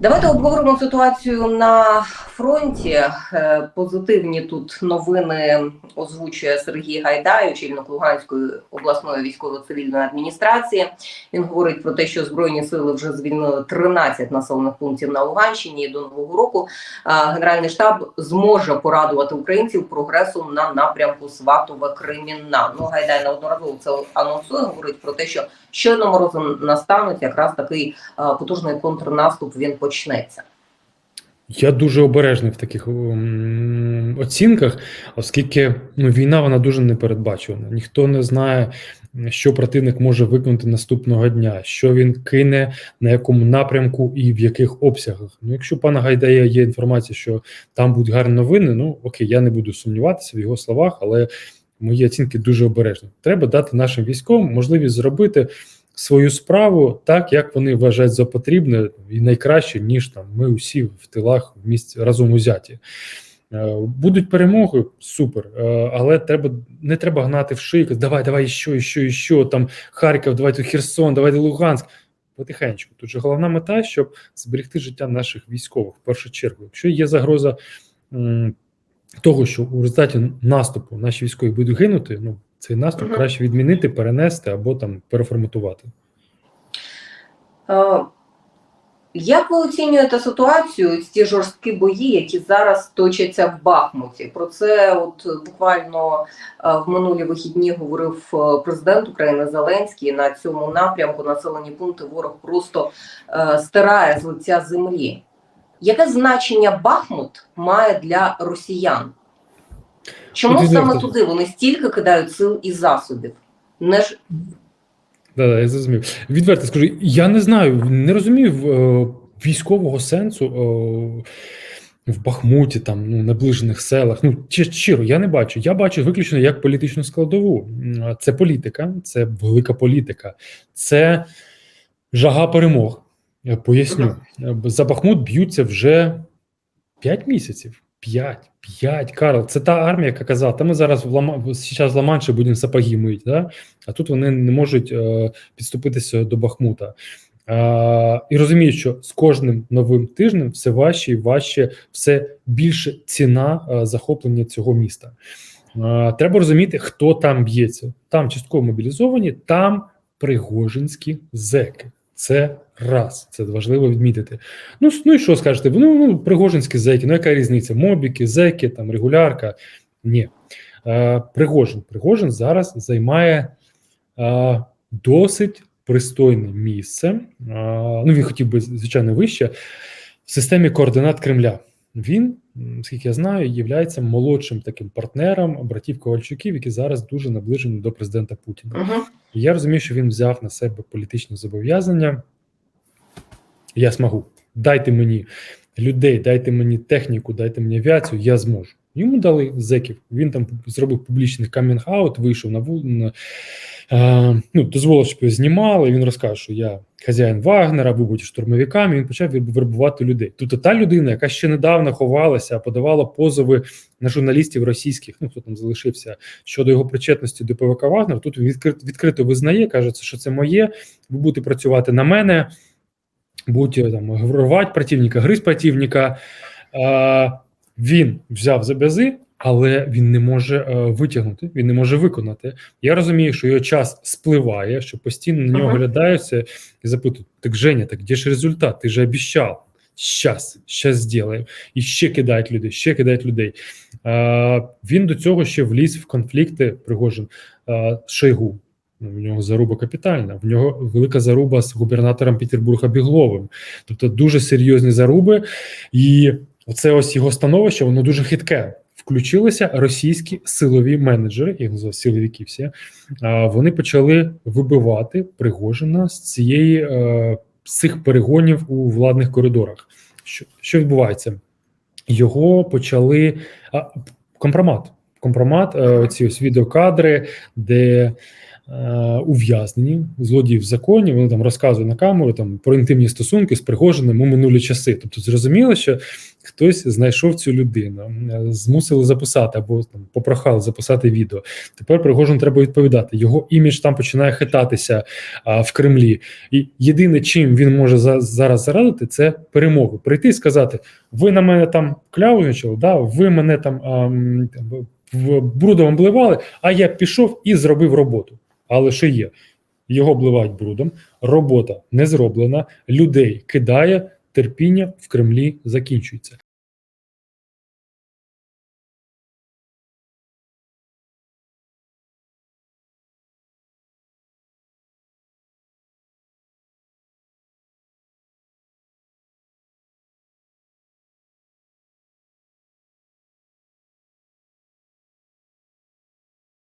Давайте обговоримо ситуацію на фронті. Е, Позитивні тут новини озвучує Сергій Гайдай, очільник Луганської обласної військово-цивільної адміністрації. Він говорить про те, що збройні сили вже звільнили 13 населених пунктів на Луганщині. І до нового року е, Генеральний штаб зможе порадувати українців прогресом на напрямку Сватове Кремінна. Ну Гайдай неодноразово це анонсує. Говорить про те, що щойно морози настануть, якраз такий е, потужний контрнаступ він почнеться. Я дуже обережний в таких оцінках, оскільки ну, війна вона дуже непередбачувана. Ніхто не знає, що противник може виконати наступного дня, що він кине, на якому напрямку і в яких обсягах. Ну, якщо пана Гайдая є інформація, що там будуть гарні новини, ну окей, я не буду сумніватися в його словах, але мої оцінки дуже обережні. Треба дати нашим військовим можливість зробити свою справу так, як вони вважають за потрібне, і найкраще, ніж там ми усі в тилах в місті разом узяті. Е, Будуть перемоги, супер, е, але треба не треба гнати в шийку. Давай, давай, що, що, що там Харків, давайте Херсон, давайте Луганськ. Потихеньку. Тут же головна мета, щоб зберегти життя наших військових в першу чергу. Якщо є загроза м, того, що у результаті наступу наші військові будуть гинути, ну цей наступ Мгм. краще відмінити, перенести або там переформатувати. Е, Як ви оцінюєте ситуацію, ці жорсткі бої, які зараз точаться в Бахмуті? Про це от буквально е, в минулі вихідні говорив е, президент України Зеленський. На цьому напрямку населені пункти ворог просто стирає з лиця землі. Яке значення Бахмут має для росіян? Чому Тут саме туди вони стільки кидають сил і засобів? Не ж Да, да, я зрозумів. Відверто скажу, я не знаю, не розумію е, військового сенсу е, в Бахмуті, там ну, наближених селах. Ну чи- щиро, я не бачу. Я бачу виключно як політичну складову. Це політика, це велика політика, це жага перемог. Я поясню. За Бахмут б'ються вже 5 місяців. 5, 5, Карл, це та армія, яка казала, та ми зараз в Лама, в Ла-Манші будемо сапоги мити, да? а тут вони не можуть е, підступитися до Бахмута. Е, і розуміють, що з кожним новим тижнем все важче і важче, все більше ціна е, захоплення цього міста. Е, треба розуміти, хто там б'ється. Там частково мобілізовані, там пригожинські зеки. Це раз, це важливо відмітити. Ну, ну і що скажете? Ну, ну пригожинські зеки, ну яка різниця? Мобіки, зеки, там регулярка. Ні. Е, Пригожин. Пригожин зараз займає е, досить пристойне місце. Е, ну, він хотів би, звичайно, вище в системі координат Кремля. Він, скільки я знаю, є молодшим таким партнером братів Ковальчуків, які зараз дуже наближені до президента Путіна. угу. І я розумію, що він взяв на себе політичні зобов'язання. Я змогу. Дайте мені людей, дайте мені техніку, дайте мені авіацію, я зможу. Йому дали зеків. Він там зробив публічний камінг-аут, вийшов на вулицю, е, ну, дозволив, щоб його знімали. Він розкаже, що я хазяїн Вагнера, ви будете штурмовиками. Він почав вербувати людей. Тут та людина, яка ще недавно ховалася, подавала позови на журналістів російських, ну хто там залишився щодо його причетності до ПВК Вагнер. Тут він відкрито, визнає, каже, що це моє. Ви будете працювати на мене, будете там рвати противника, гриз противника. Він взяв за бязи, але він не може е, витягнути, він не може виконати. Я розумію, що його час спливає, що постійно на нього глядаються і запитують: так Женя, так де ж результат? Ти ж обіцяв. Щас, щас зробимо. І ще кидають людей, ще кидають людей. Е, він до цього ще вліз в конфлікти Пригожин е, Шойгу. Ну, В нього заруба капітальна, в нього велика заруба з губернатором Петербурга Бігловим. Тобто дуже серйозні заруби. І оце ось його становище, воно дуже хитке. Включилися російські силові менеджери, їх називають силовики всі. Вони почали вибивати Пригожина з цієї е, з цих перегонів у владних коридорах. Що, що відбувається? Його почали а, компромат. Компромат, е, ці ось відеокадри, де ув'язнені, злодії в законі. Вони там розказують на камеру там про інтимні стосунки з Пригожиним у минулі часи. Тобто, зрозуміло, що хтось знайшов цю людину, е, змусили записати або там попрохали записати відео. Тепер Пригожин треба відповідати. Його імідж там починає хитатися а, в Кремлі. І єдине, чим він може за, зараз зарадити, це перемоги. Прийти і сказати: ви на мене там клявничали, да, ви мене там, а, в брудом обливали, а я пішов і зробив роботу. Але ще є. Його обливають брудом, робота не зроблена, людей кидає, терпіння в Кремлі закінчується.